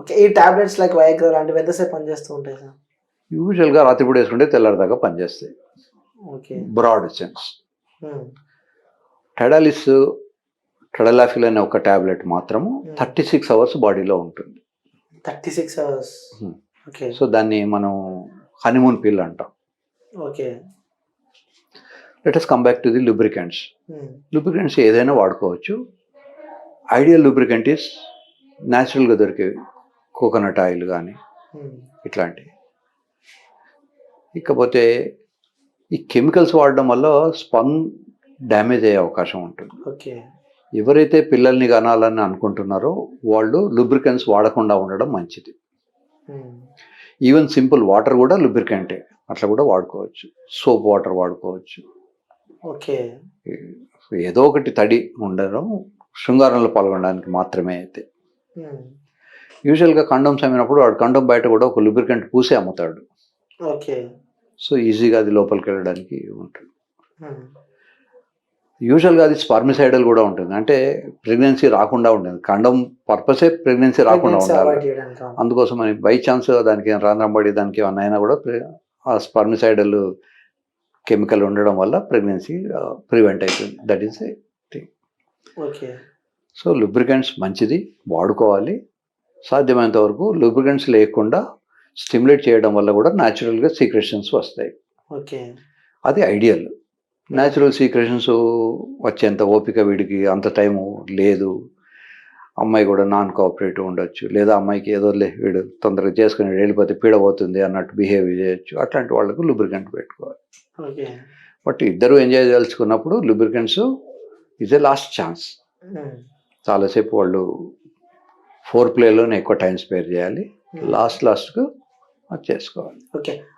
Okay ఈ tablets like Viagra లాంటివి ఎంతసేపు పనిచేస్తూ ఉంటాయి సార్ యూజువల్గా రాత్రిపూట వేసుకుంటే తెల్లారిదాకా పనిచేస్తాయి. Okay broad sense Tadalis tadalafil అనే ఒక టాబ్లెట్ మాత్రము. థర్టీ సిక్స్ అవర్స్ బాడీలో ఉంటుంది. Thirty six hours. Okay so దాన్ని మనం హనీమూన్ పిల్ అంటాం. Okay let us come back to the lubricants lubricants ఏదైనా వాడుకోవచ్చు. ఐడియల్ లూబ్రికెంట్ ఈస్ న్యాచురల్గా దొరికేవి. కోకోనట్ ఆయిల్ కానీ ఇట్లాంటివి. ఇకపోతే ఈ కెమికల్స్ వాడడం వల్ల స్పన్ డ్యామేజ్ అయ్యే అవకాశం ఉంటుంది. ఓకే. ఎవరైతే పిల్లల్ని కనాలని అనుకుంటున్నారో వాళ్ళు లూబ్రికెంట్స్ వాడకుండా ఉండడం మంచిది. ఈవెన్ సింపుల్ వాటర్ కూడా లూబ్రికెంటే అట్లా కూడా వాడుకోవచ్చు. సోప్ వాటర్ వాడుకోవచ్చు. ఓకే. ఏదో ఒకటి తడి ఉండడం శృంగారంలో పాల్గొనడానికి మాత్రమే అయితే. ఉమ్, యూజువల్గా కండోమ్స్ అమ్మినప్పుడు వాడు కండోమ్ బయట కూడా ఒక లూబ్రికెంట్ పూసి అమ్ముతాడు. ఓకే. సో ఈజీగా అది లోపలికి వెళ్ళడానికి ఉంటుంది. ఉమ్, యూజువల్గా అది స్పర్మిసైడల్ కూడా ఉంటుంది. అంటే ప్రెగ్నెన్సీ రాకుండా ఉంటుంది కండోమ్ పర్పసే ప్రెగ్నెన్సీ రాకుండా ఉండాలి. అందుకోసం అని బై ఛాన్స్ దానికి రంధ్రం పడి దానికి ఏమన్నా అయినా కూడా ఆ స్పర్మిసైడల్ కెమికల్ ఉండడం వల్ల ప్రెగ్నెన్సీ ప్రివెంట్ అవుతుంది that is okay. So lubricants మంచిది. వాడుకోవాలి. సాధ్యమైనంత వరకు లూబ్రికెంట్స్ లేకుండా స్టిమ్యులేట్ చేయడం వల్ల కూడా న్యాచురల్గా సీక్రెషన్స్ వస్తాయి. ఓకే. అది ఐడియల్ న్యాచురల్ సీక్రెషన్స్ వచ్చేంత ఓపిక వీడికి అంత టైము లేదు. అమ్మాయి కూడా నాన్ కోఆపరేటివ్ ఉండొచ్చు. లేదా అమ్మాయికి ఏదో లే వీడు తొందరగా చేసుకుని వెళ్ళిపోతే పీడబోతుంది అన్నట్టు బిహేవ్ చేయొచ్చు. అట్లాంటి వాళ్ళకు లూబ్రికెంట్ పెట్టుకోవాలి. ఓకే. బట్ ఇద్దరు enjoy చేయదలుచుకున్నప్పుడు lubricants is a last chance చాలాసేపు వాళ్ళు ఫోర్ ప్లేలోనే ఎక్కువ టైం స్పేర్ చేయాలి. ఉమ్. లాస్ట్ లాస్ట్కు చేసుకోవాలి. ఓకే.